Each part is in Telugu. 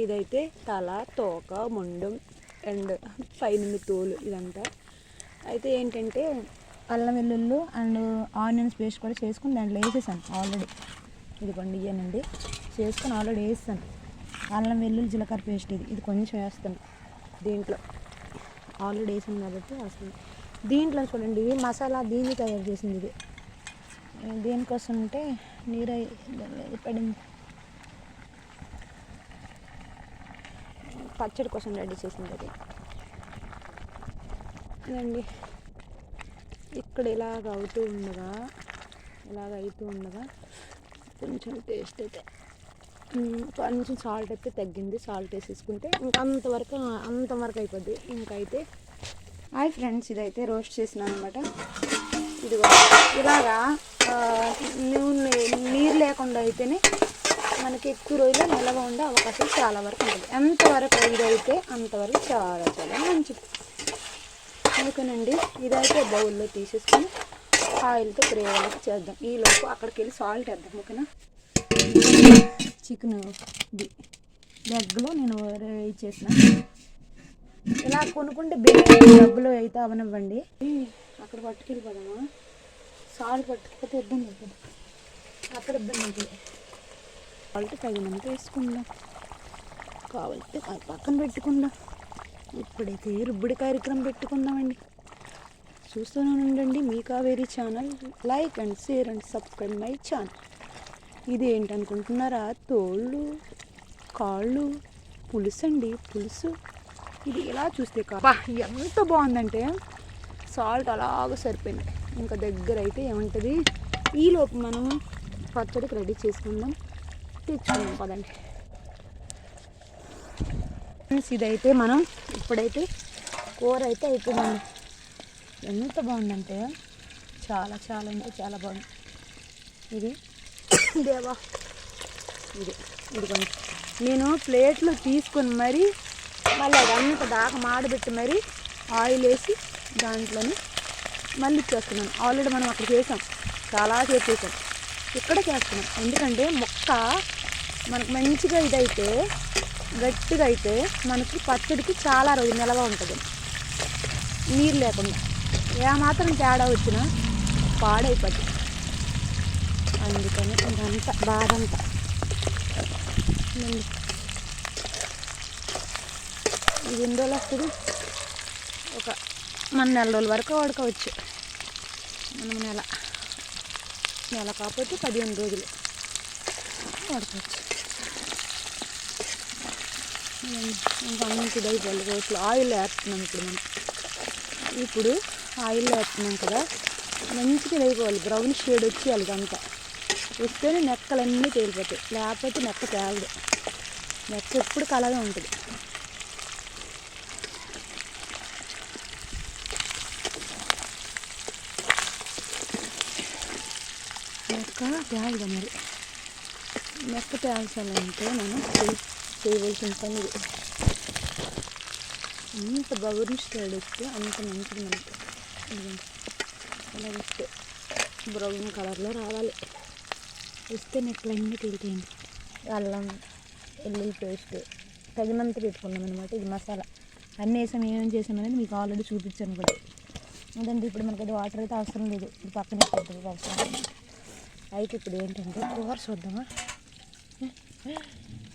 చూడండి ఇదైతే తల తోక మొండం అండ్ పైన తోలు ఇదంతా. అయితే ఏంటంటే అల్లం వెల్లుల్లు అండ్ ఆనియన్స్ పేస్ట్ కూడా చేసుకుని దాంట్లో వేసేసాను ఆల్రెడీ. ఇదిగోండి ఇయ్యానండి. చేసుకొని ఆల్రెడీ వేస్తాను అల్లం వెల్లుల్లి జీలకర్ర పేస్ట్ ఇది. ఇది కొంచెం వేస్తాను దీంట్లో. ఆల్రెడీ వేసాను కాబట్టి అసలు దీంట్లో చూడండి ఇది మసాలా దీన్ని తయారు చేసింది ఇది. దేనికోసం అంటే నీరు అయి- పడింది. పచ్చడి కోసం రెడీ చేసింది అది. ఇదండి. ఇక్కడ ఇలాగ అవుతూ ఉండగా ఇలాగ అవుతూ ఉండగా కొంచెం టేస్ట్ అయితే కొంచెం సాల్ట్ అయితే తగ్గింది. సాల్ట్ వేసేసుకుంటే ఇంకా అంతవరకు అంతవరకు అయిపోద్ది. ఇంకైతే హాయ్ ఫ్రెండ్స్ ఇదైతే రోస్ట్ చేసిన అనమాట ఇదిగో ఇలాగా నూనె నీరు లేకుండా అయితేనే మనకి ఎక్కువ రోజులు నిలవ ఉండే అవకాశం చాలా వరకు ఉంటుంది. ఎంతవరకు ఇదైతే అంతవరకు చాలా చాలా మంచిది. ఓకేనండి ఇదైతే బౌల్లో తీసేసుకొని ఆయిల్తో ప్రేమలకు చేద్దాం. ఈలోపు అక్కడికి వెళ్ళి సాల్ట్ వేద్దాం ఓకేనా? చికెన్ ఇది. లెగ్లో నేను ఇచ్చేసిన ఇలా కొనుక్కుంటే బిర్యానీ డబ్బులు అయితే అవనివ్వండి. అక్కడ పట్టుకెళ్ళిపోదామా? సాల్ట్ పట్టుకపోతే ఇబ్బంది అవుతుంది. అక్కడ ఇబ్బంది అవుతుంది. సాల్ట్ తగినంత వేసుకుందాం. కావాలంటే అది పక్కన పెట్టుకుందాం. ఇప్పుడైతే రుబ్బుడి కార్యక్రమం పెట్టుకుందామండి. చూస్తూనే ఉండండి మీ Kaveri channel. Like and share and subscribe my channel. ఇది ఏంటనుకుంటున్నారా తోళ్ళు కాళ్ళు పులుసు అండి పులుసు. ఇది ఎలా చూస్తే కా ఎంత బాగుందంటే సాల్ట్ అలాగ సరిపోయింది. ఇంకా దగ్గర అయితే ఏముంటుంది? ఈలోపు మనం పచ్చడికి రెడీ చేసుకుందాం. తెచ్చుకుందాం పదండి. ఫ్రెండ్స్ ఇదైతే మనం ఇప్పుడైతే కూర అయితే అయిపోయిందండి. ఎంత బాగుందంటే చాలా చాలా అంటే చాలా బాగుంది. ఇది దేవా ఇది ఇది కొంచెం నేను ప్లేట్లో తీసుకొని మరీ మళ్ళీ అదంతా దాకా మాడబెట్టి మరీ ఆయిల్ వేసి దాంట్లోని మళ్ళీ ఇచ్చేస్తున్నాను ఆల్రెడీ మనం అక్కడ చేసాం. చాలా చేసేసాం. ఇక్కడ చేస్తున్నాం. ఎందుకంటే మొక్క మనకు మంచిగా ఇదైతే గట్టిగా అయితే మనకి పచ్చడికి చాలా రోజు నిలవ ఉంటుంది. నీరు లేకుండా. ఏమాత్రం తేడా వచ్చినా పాడైపోతుంది అందుకని ఇదంతా బాధంతా ఇది ఎన్ని రోజులు వస్తుంది? ఒక మన నెల రోజుల వరకు వాడుకోవచ్చు. మనం నెల. నెల కాకపోతే పదిహేను రోజులు వాడుకోవచ్చు. ఇంకా అన్నింటి ఆయిల్ వేస్తున్నాం ఇప్పుడు మనం. ఇప్పుడు ఆయిల్ వేస్తున్నాం కదా మంచిగా వేయకోవాలి బ్రౌన్ షేడ్ వచ్చేయాలి అంతా వస్తేనే నెక్కలన్నీ తేలిపోతాయి. లేకపోతే నెక్క తేలదు. నెక్క ఎప్పుడు కలగా ఉంటుంది. నెక్క తేలదు మరి. నెక్క తేల్చాలంటే మనం చేయవలసిన పని ఇది. అంత బౌర్ని స్టైల్ వస్తే అంత మంచిది మనకి. అలా వస్తే బ్రౌన్ కలర్లో రావాలి. వస్తే నెక్లు అన్నీ తిరుగుతాయండి అల్లం ఎల్లుల్లి పేస్ట్ తగినంత పెట్టుకున్నాం అనమాట ఇది మసాలా. అన్నీ వేసాం ఏమేమి చేసాం అనేది మీకు ఆల్రెడీ చూపించాను కూడా. అదండి ఇప్పుడు మనకి అది వాటర్ అయితే అవసరం లేదు. ఇది పక్కనే పెద్దది అవసరం అయితే ఇప్పుడు ఏంటంటే కూర చూద్దామా?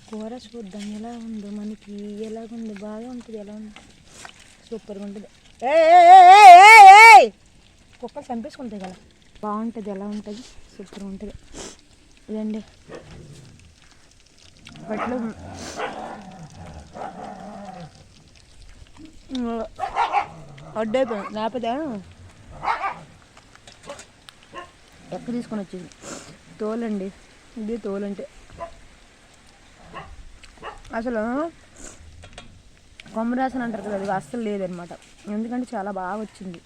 కూర చూద్దాం. ఎలా ఉందో మనకి ఎలాగుంది బాగా ఉంటుంది. ఎలా ఉంది. సూపర్గా ఉంటుంది. కుక్కలు చంపేసుకుంటాయి కదా. బాగుంటుంది ఎలా ఉంటుంది? సూపర్గా ఉంటుంది. ఇదండి. బట్లు అడ్డైపోయింది. లేకపోతే ఎక్కడ తీసుకొని వచ్చేది? తోలండి. ఇది తోలంటే. అసలు కొమ్మరాసన అంటారు కదా అది అస్సలు లేదనమాట. ఎందుకంటే చాలా బాగా వచ్చింది.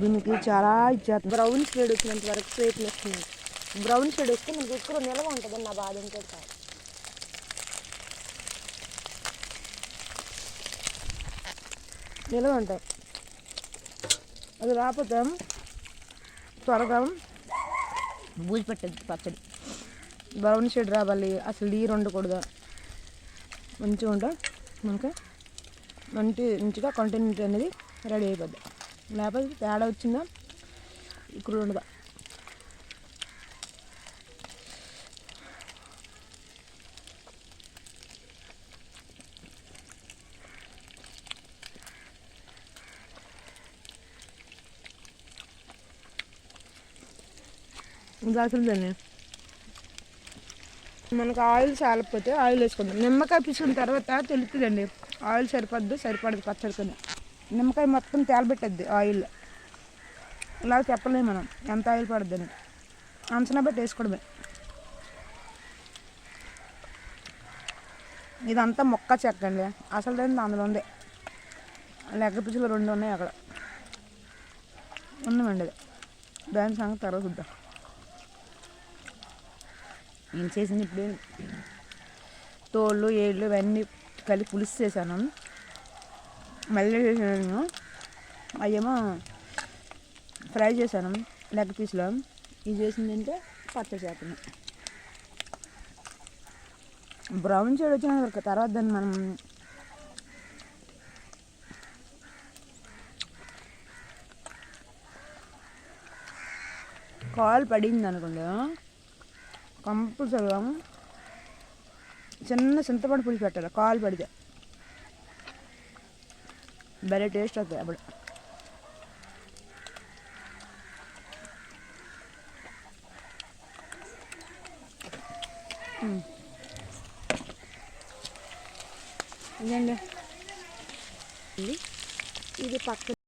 దీనికి చాలా ఇచ్చేస్తుంది బ్రౌన్ షేడ్ వచ్చినంత వరకు ప్రయత్నిస్తున్నాను బ్రౌన్ షేడ్ వస్తే మనకి ఎక్కువ నిల్వ ఉంటుంది నా బాధ ఉంటుంది నిలవ ఉంటాయి. అది రాకపోతే త్వరగా బూజు పెట్టద్దు పచ్చడి. బ్రౌన్ షేడ్ రావాలి. అసలు నీరు ఉండకూడదు మంచిగా ఉంటా మనకి మంచి మంచిగా కంటిన్యూటీ అనేది రెడీ అయిపోద్ది. లేకపోతే తేడా వచ్చిందా? ఇక్కడ ఉండదు? ఇంకా అసలు దాన్ని మనకు ఆయిల్ చాలకపోతే ఆయిల్ వేసుకుందాం నిమ్మకాయ పిసుకున్న తర్వాత తెలుస్తుందండి. ఆయిల్ సరిపడదు సరిపడదు పచ్చడికొని నిమ్మకాయ మొత్తం తేలబెట్టద్ది ఆయిల్. ఇలా చెప్పలేము మనం. ఎంత ఆయిల్ పడుద్దని. అంచనా పెట్టి వేసుకోవడమే. ఇదంతా మొక్క చెక్క అండి. అసలు దాని అందులో ఉంది. లెగ్గ పిసులు రెండు ఉన్నాయి అక్కడ. ఉందండి అది. దాని సంగతి తర్వాత చూద్దాం. నేను చేసింది ఇప్పుడు. తోళ్ళు ఏళ్ళు ఇవన్నీ కలిపి పులుసు చేశాను మళ్ళీ చేసాను అవేమో ఫ్రై చేశాను లెగ్ పీస్లో. ఇది చేసింది అంటే పచ్చ చేపను బ్రౌన్ షేడ్ వచ్చిన తర్వాత దాన్ని మనం కాల్ పడింది అనుకోండి కంపల్సరిగా చిన్న చింతపండు పులుసు పెట్టాలి కాలు పడితే. భలే టేస్ట్ అవుతుంది అప్పుడు. ఇదండి ఇది పక్క